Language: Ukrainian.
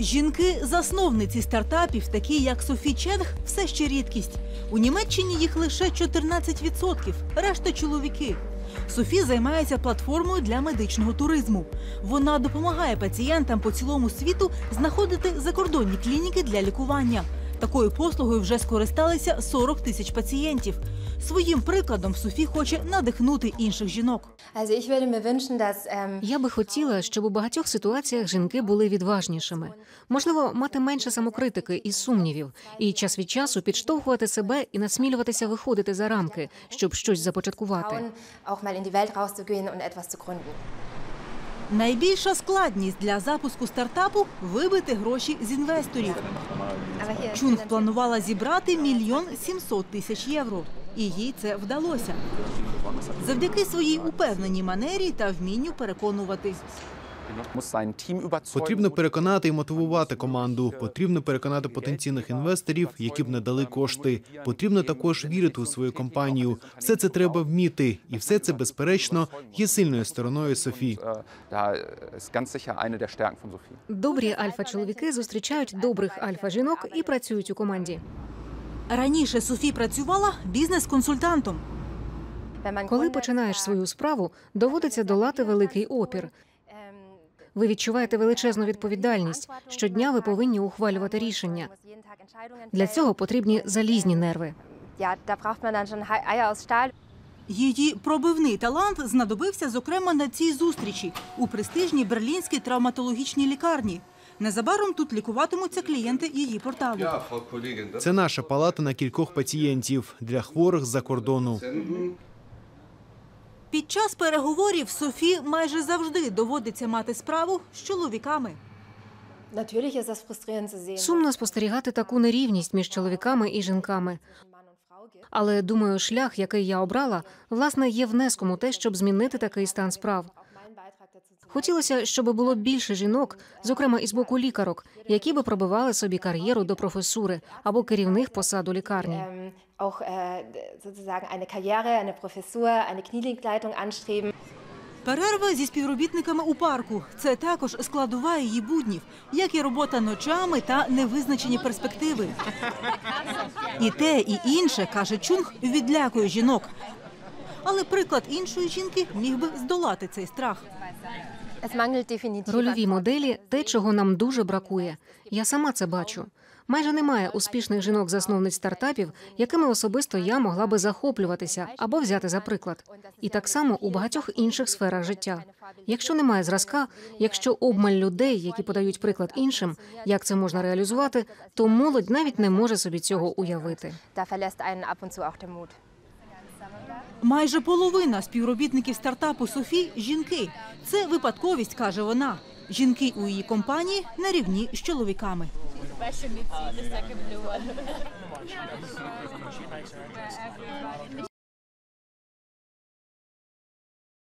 Жінки-засновниці стартапів, такі як Софі Ченг, все ще рідкість. У Німеччині їх лише 14%, решта чоловіки. Софі займається платформою для медичного туризму. Вона допомагає пацієнтам по цілому світу знаходити закордонні клініки для лікування. Такою послугою вже скористалися 40 тисяч пацієнтів. Своїм прикладом Софі хоче надихнути інших жінок. Ähm, Я би хотіла, щоб у багатьох ситуаціях жінки були відважнішими. Можливо, мати менше самокритики і сумнівів, і час від часу підштовхувати себе і насмілюватися виходити за рамки, щоб щось започаткувати. Найбільша складність для запуску стартапу вибити гроші з інвесторів. Чунг планувала зібрати мільйон сімсот тисяч євро. І їй це вдалося. Завдяки своїй упевненій манері та вмінню переконувати. Потрібно переконати і мотивувати команду. Потрібно переконати потенційних інвесторів, які б не дали кошти. Потрібно також вірити у свою компанію. Все це треба вміти, і все це безперечно є сильною стороною Софі. Добрі альфа-чоловіки зустрічають добрих альфа-жінок і працюють у команді. Раніше Софі працювала бізнес-консультантом. Коли починаєш свою справу, доводиться долати великий опір. Ви відчуваєте величезну відповідальність. Щодня ви повинні ухвалювати рішення. Для цього потрібні залізні нерви. Її пробивний талант знадобився зокрема на цій зустрічі у престижній берлінській травматологічній лікарні. Незабаром тут лікуватимуться клієнти її порталу. Це наша палата на кількох пацієнтів для хворих з-за кордону. Під час переговорів Софі майже завжди доводиться мати справу з чоловіками. Сумно спостерігати таку нерівність між чоловіками і жінками. Але думаю, шлях, який я обрала, власне, є внеском у те, щоб змінити такий стан справ. Хотілося, щоб було більше жінок, зокрема із боку лікарок, які би пробивали собі кар'єру до професури або керівних посад у лікарні. Klinikleitung anstreben. Перерва зі співробітниками у парку це також складова її буднів, як і робота ночами та невизначені перспективи. І те, і інше, каже Чунг, відлякує жінок. Але приклад іншої жінки міг би здолати цей страх. Рольові моделі те, чого нам дуже бракує. Я сама це бачу. Майже немає успішних жінок-засновниць стартапів, якими особисто я могла би захоплюватися або взяти за приклад. І так само у багатьох інших сферах життя. Якщо немає зразка, якщо обмаль людей, які подають приклад іншим, як це можна реалізувати, то молодь навіть не може собі цього уявити. Майже половина співробітників стартапу Софі жінки. Це випадковість, каже вона. Жінки у її компанії на рівні з чоловіками.